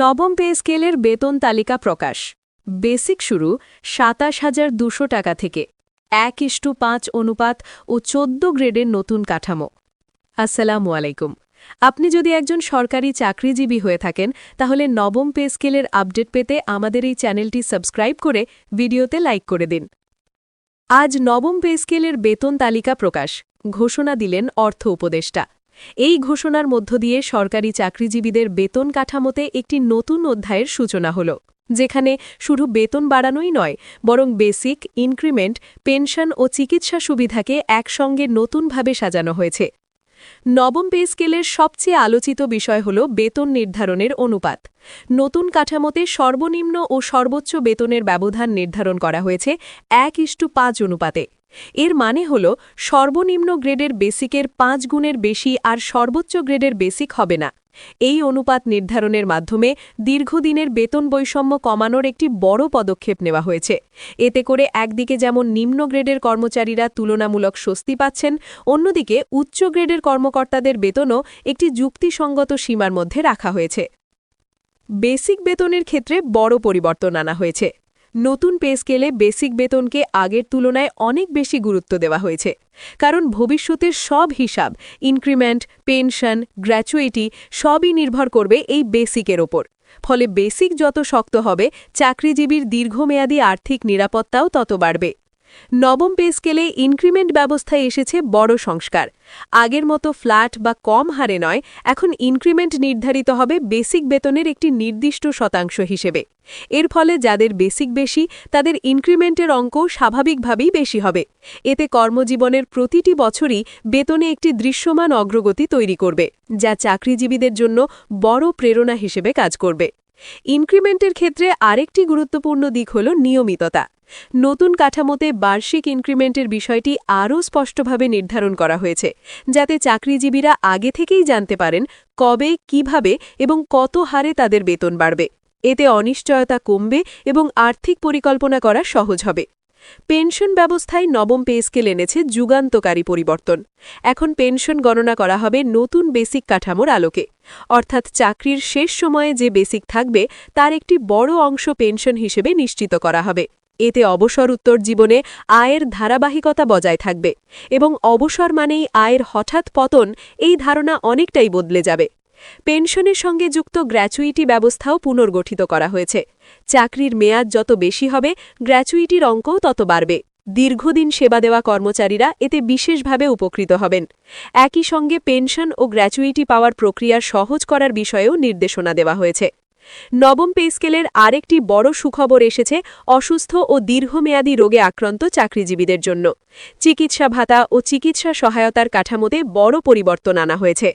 নবম পে স্কেলের বেতন তালিকা প্রকাশ। বেসিক শুরু সাতাশ হাজার দুশো টাকা থেকে। এক ইস্টু পাঁচ অনুপাত ও চোদ্দ গ্রেডের নতুন কাঠামো। আসসালামু আলাইকুম। আপনি যদি একজন সরকারি চাকরিজীবী হয়ে থাকেন, তাহলে নবম পে স্কেলের আপডেট পেতে আমাদের এই চ্যানেলটি সাবস্ক্রাইব করে ভিডিওতে লাইক করে দিন। আজ নবম পে স্কেলের বেতন তালিকা প্রকাশ। ঘোষণা দিলেন অর্থ উপদেষ্টা। এই ঘোষণার মধ্য দিয়ে সরকারি চাকরিজীবীদের বেতন কাঠামোতে একটি নতুন অধ্যায়ের সূচনা হল, যেখানে শুধু বেতন বাড়ানোই নয়, বরং বেসিক, ইনক্রিমেন্ট, পেনশন ও চিকিৎসা সুবিধাকে একসঙ্গে নতুনভাবে সাজানো হয়েছে। নবম পে স্কেলের সবচেয়ে আলোচিত বিষয় হল বেতন নির্ধারণের অনুপাত। নতুন কাঠামোতে সর্বনিম্ন ও সর্বোচ্চ বেতনের ব্যবধান নির্ধারণ করা হয়েছে এক ইস্টু পাঁচ অনুপাতে। এর মানে হল সর্বনিম্ন গ্রেডের বেসিকের পাঁচ গুণের বেশি আর সর্বোচ্চ গ্রেডের বেসিক হবে না। এই অনুপাত নির্ধারণের মাধ্যমে দীর্ঘদিনের বেতন বৈষম্য কমানোর একটি বড় পদক্ষেপ নেওয়া হয়েছে। এতে করে একদিকে যেমন নিম্ন গ্রেডের কর্মচারীরা তুলনামূলক স্বস্তি পাচ্ছেন, অন্যদিকে উচ্চ গ্রেডের কর্মকর্তাদের বেতনও একটি যুক্তিসঙ্গত সীমার মধ্যে রাখা হয়েছে। বেসিক বেতনের ক্ষেত্রে বড় পরিবর্তন আনা হয়েছে। নতুন পে স্কেলে বেসিক বেতনকে আগের তুলনায় অনেক বেশি গুরুত্ব দেওয়া হয়েছে। কারণ ভবিষ্যতের সব হিসাব, ইনক্রিমেন্ট, পেনশন, গ্র্যাচুইটি সবই নির্ভর করবে এই বেসিকের ওপর। ফলে বেসিক যত শক্ত হবে, চাকরিজীবীর দীর্ঘমেয়াদী আর্থিক নিরাপত্তাও তত বাড়বে। নবম পে স্কেলে ইনক্রিমেন্ট ব্যবস্থায় এসেছে বড় সংস্কার। আগের মতো ফ্ল্যাট বা কম হারে নয়, এখন ইনক্রিমেন্ট নির্ধারিত হবে বেসিক বেতনের একটি নির্দিষ্ট শতাংশ হিসেবে। এর ফলে যাদের বেসিক বেশি, তাদের ইনক্রিমেন্টের অঙ্ক স্বাভাবিকভাবেই বেশি হবে। এতে কর্মজীবনের প্রতিটি বছরই বেতনে একটি দৃশ্যমান অগ্রগতি তৈরি করবে, যা চাকরিজীবীদের জন্য বড় প্রেরণা হিসেবে কাজ করবে। ইনক্রিমেন্টের ক্ষেত্রে আরেকটি গুরুত্বপূর্ণ দিক হল নিয়মিততা। নতুন কাঠামোতে বার্ষিক ইনক্রিমেন্টের বিষয়টি আরও স্পষ্টভাবে নির্ধারণ করা হয়েছে, যাতে চাকরিজীবীরা আগে থেকেই জানতে পারেন কবে, কীভাবে এবং কত হারে তাদের বেতন বাড়বে। এতে অনিশ্চয়তা কমবে এবং আর্থিক পরিকল্পনা করা সহজ হবে। পেনশন ব্যবস্থায় নবম পে স্কেল এনেছে যুগান্তকারী পরিবর্তন। এখন পেনশন গণনা করা হবে নতুন বেসিক কাঠামোর আলোকে। অর্থাৎ চাকরির শেষ সময়ে যে বেসিক থাকবে, তার একটি বড় অংশ পেনশন হিসেবে নিশ্চিত করা হবে। এতে অবসর উত্তর জীবনে আয়ের ধারাবাহিকতা বজায় থাকবে এবং অবসর মানেই আয়ের হঠাৎ পতন এই ধারণা অনেকটাই বদলে যাবে। পেনশনের সঙ্গে যুক্ত গ্র্যাচুইটি ব্যবস্থাও পুনর্গঠিত করা হয়েছে। চাকরির মেয়াদ যত বেশি হবে, গ্র্যাচুইটির অঙ্কও তত বাড়বে। দীর্ঘদিন সেবা দেওয়া কর্মচারীরা এতে বিশেষভাবে উপকৃত হবেন। একই সঙ্গে পেনশন ও গ্র্যাচুইটি পাওয়ার প্রক্রিয়া সহজ করার বিষয়েও নির্দেশনা দেওয়া হয়েছে। নবম পে স্কেলের আরেকটি বড় সুখবর এসেছে অসুস্থ ও দীর্ঘমেয়াদী রোগে আক্রান্ত চাকরিজীবীদের জন্য। চিকিৎসা ভাতা ও চিকিৎসা সহায়তার কাঠামোতে বড় পরিবর্তন আনা হয়েছে।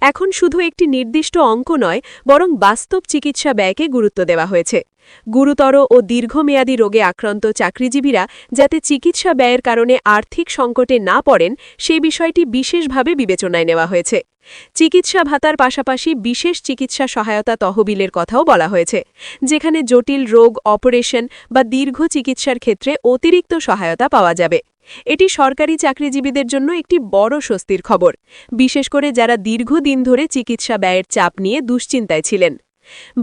এখন শুধু একটি নির্দিষ্ট অঙ্ক নয়, বরং বাস্তব চিকিৎসা ব্যয়কে গুরুত্ব দেওয়া হয়েছে। গুরুতর ও দীর্ঘমেয়াদী রোগে আক্রান্ত চাকরিজীবীরা যাতে চিকিৎসা ব্যয়ের কারণে আর্থিক সংকটে না পড়েন, সে বিষয়টি বিশেষভাবে বিবেচনায় নেওয়া হয়েছে। চিকিৎসা ভাতার পাশাপাশি বিশেষ চিকিৎসা সহায়তা তহবিলের কথাও বলা হয়েছে, যেখানে জটিল রোগ, অপারেশন বা দীর্ঘ চিকিৎসার ক্ষেত্রে অতিরিক্ত সহায়তা পাওয়া যাবে। এটি সরকারি চাকরিজীবীদের জন্য একটি বড় স্বস্তির খবর, বিশেষ করে যারা দীর্ঘদিন ধরে চিকিৎসা ব্যয়ের চাপ নিয়ে দুশ্চিন্তায় ছিলেন।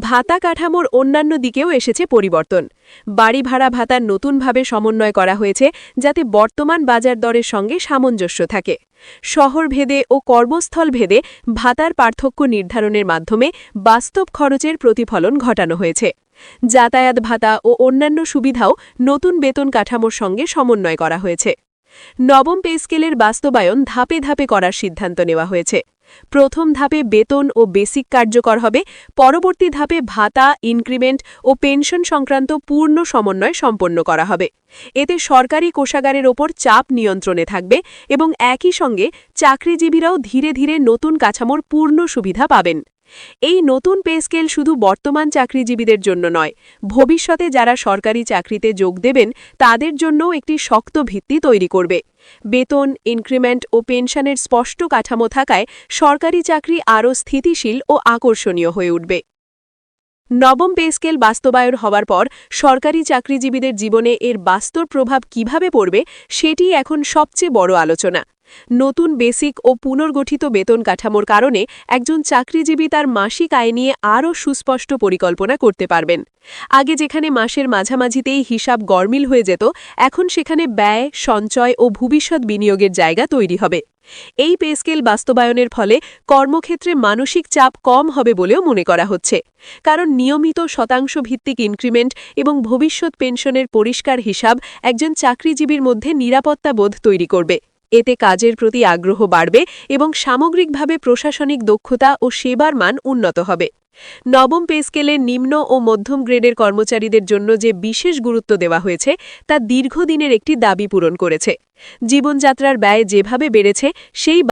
ভাতা কাঠামোর অন্যান্য দিকেও এসেছে পরিবর্তন। বাড়ি ভাড়া ভাতা নতুনভাবে সমন্বয় করা হয়েছে, যাতে বর্তমান বাজার দরের সঙ্গে সামঞ্জস্য থাকে। শহর ভেদে ও কর্মস্থল ভেদে ভাতার পার্থক্য নির্ধারণের মাধ্যমে বাস্তব খরচের প্রতিফলন ঘটানো হয়েছে। যাতায়াত ভাতা ও অন্যান্য সুবিধাও নতুন বেতন কাঠামোর সঙ্গে সমন্বয় করা হয়েছে। নবম পে স্কেলের বাস্তবায়ন ধাপে ধাপে করার সিদ্ধান্ত নেওয়া হয়েছে। প্রথম ধাপে বেতন ও বেসিক কার্যকর হবে, পরবর্তী ধাপে ভাতা, ইনক্রিমেন্ট ও পেনশন সংক্রান্ত পূর্ণ সমন্বয় সম্পন্ন করা হবে। এতে সরকারি কোষাগারের ওপর চাপ নিয়ন্ত্রণে থাকবে এবং একই সঙ্গে চাকরিজীবীরাও ধীরে ধীরে নতুন কাঠামোর পূর্ণ সুবিধা পাবেন। এই নতুন পে স্কেল শুধু বর্তমান চাকরিজীবীদের জন্য নয়, ভবিষ্যতে যারা সরকারি চাকরিতে যোগ দেবেন, তাদের জন্যও একটি শক্ত ভিত্তি তৈরি করবে। বেতন, ইনক্রিমেন্ট ও পেনশনের স্পষ্ট কাঠামো থাকায় সরকারি চাকরি আরও স্থিতিশীল ও আকর্ষণীয় হয়ে উঠবে। নবম পে স্কেল বাস্তবায়ন হওয়ার পর সরকারি চাকরিজীবীদের জীবনে এর বাস্তব প্রভাব কীভাবে পড়বে, সেটি এখন সবচেয়ে বড় আলোচনা। নতুন বেসিক ও পুনর্গঠিত বেতন কাঠামোর কারণে একজন চাকরিজীবী তার মাসিক আয় নিয়ে আরও সুস্পষ্ট পরিকল্পনা করতে পারবেন। আগে যেখানে মাসের মাঝামাঝিতেই হিসাব গরমিল হয়ে যেত, এখন সেখানে ব্যয়, সঞ্চয় ও ভবিষ্যৎ বিনিয়োগের জায়গা তৈরি হবে। এই পেস্কেল বাস্তবায়নের ফলে কর্মক্ষেত্রে মানসিক চাপ কম হবে বলেও মনে করা হচ্ছে। কারণ নিয়মিত শতাংশ ভিত্তিক ইনক্রিমেন্ট এবং ভবিষ্যৎ পেনশনের পরিষ্কার হিসাব একজন চাকরিজীবীর মধ্যে নিরাপত্তা বোধ তৈরি করবে। এতে কাজের প্রতি আগ্রহ বাড়বে এবং সামগ্রিকভাবে প্রশাসনিক দক্ষতা ও সেবার মান উন্নত হবে। নবম পে স্কেলে নিম্ন ও মধ্যম গ্রেডের কর্মচারীদের জন্য যে বিশেষ গুরুত্ব দেওয়া হয়েছে, তা দীর্ঘদিনের একটি দাবি পূরণ করেছে। জীবনযাত্রার ব্যয় যেভাবে বেড়েছে, সেই